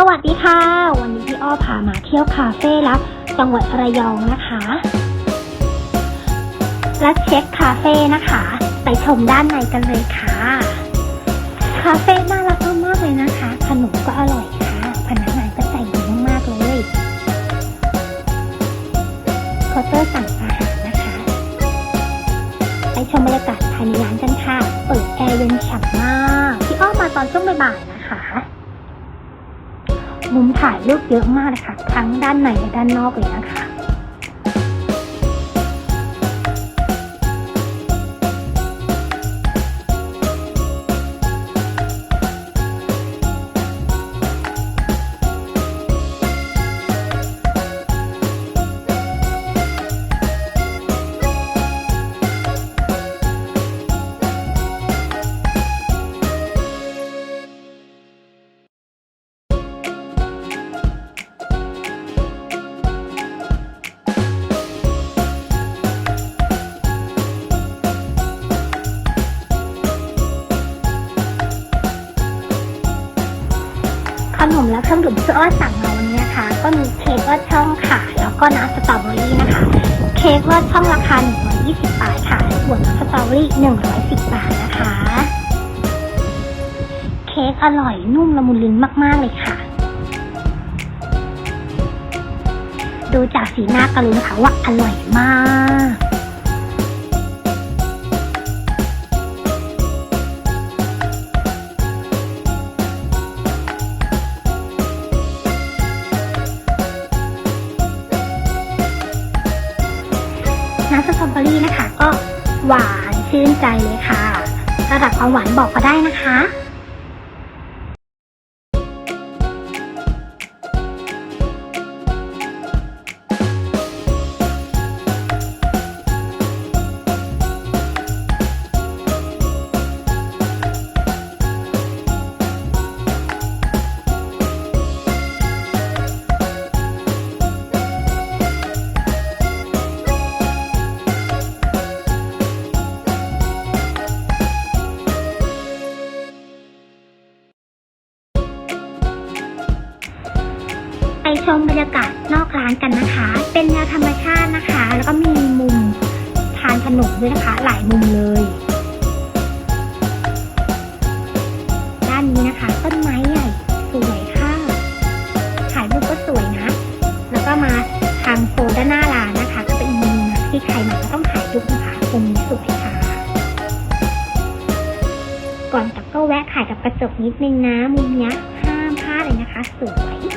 สวัสดีค่ะ วันนี้พี่อ้อพามาเที่ยวคาเฟ่ลับจังหวัดระยองนะคะและเช็คคาเฟ่นะคะ ไปชมด้านในกันเลยค่ะ คาเฟ่น่ารักมากเลยนะคะ ขนมก็อร่อยค่ะ พนักงานก็ใจดีมากๆเลยเคาน์เตอร์สั่งอาหารนะคะ ไปชมบรรยากาศภายในร้านกันค่ะ เปิดแอร์เย็นฉ่ำมาก พี่อ้อมาตอนช่วงบ่ายๆนะคะ มุมถ่ายรูปเยอะมากเลยค่ะ ทั้งด้านในและด้านนอกเลยนะคะ ขนมและเครื่องดื่มที่อ้อสั่งมาวันนี้นะคะ ก็มีเค้กลอดช่องค่ะ แล้วก็น้ำสตรอเบอรี่นะคะ เค้กลอดช่องราคา 120 บาทค่ะส่วนน้ำสตรอเบอรี่ 110 บาทนะคะ เค้กอร่อยนุ่มละมุนลิ้นมาก ๆ เลยค่ะ ดูจากสีหน้าก็รู้นะคะว่าอร่อยมาก เบอรี่นะคะ ก็หวานชื่นใจเลยค่ะ ระดับความหวานบอกก็ได้นะคะ ชมบรรยากาศนอกร้านกันนะคะ เป็นแนวธรรมชาตินะคะ แล้วก็มีมุมทานขนมด้วยนะคะ หลายมุมเลย ด้านนี้นะคะ ต้นไม้ใหญ่สวยค่ะถ่ายรูปก็สวยนะ แล้วก็มาทางโซนด้านหน้าร้านนะคะ ก็เป็นมุมที่ใครมาก็ต้องถ่ายรูปนะคะมุมนี้สวยค่ะ ก่อนกลับก็แวะถ่ายกับกระจกนิดนึงนะ มุมนี้ห้ามพลาดเลยนะคะ สวย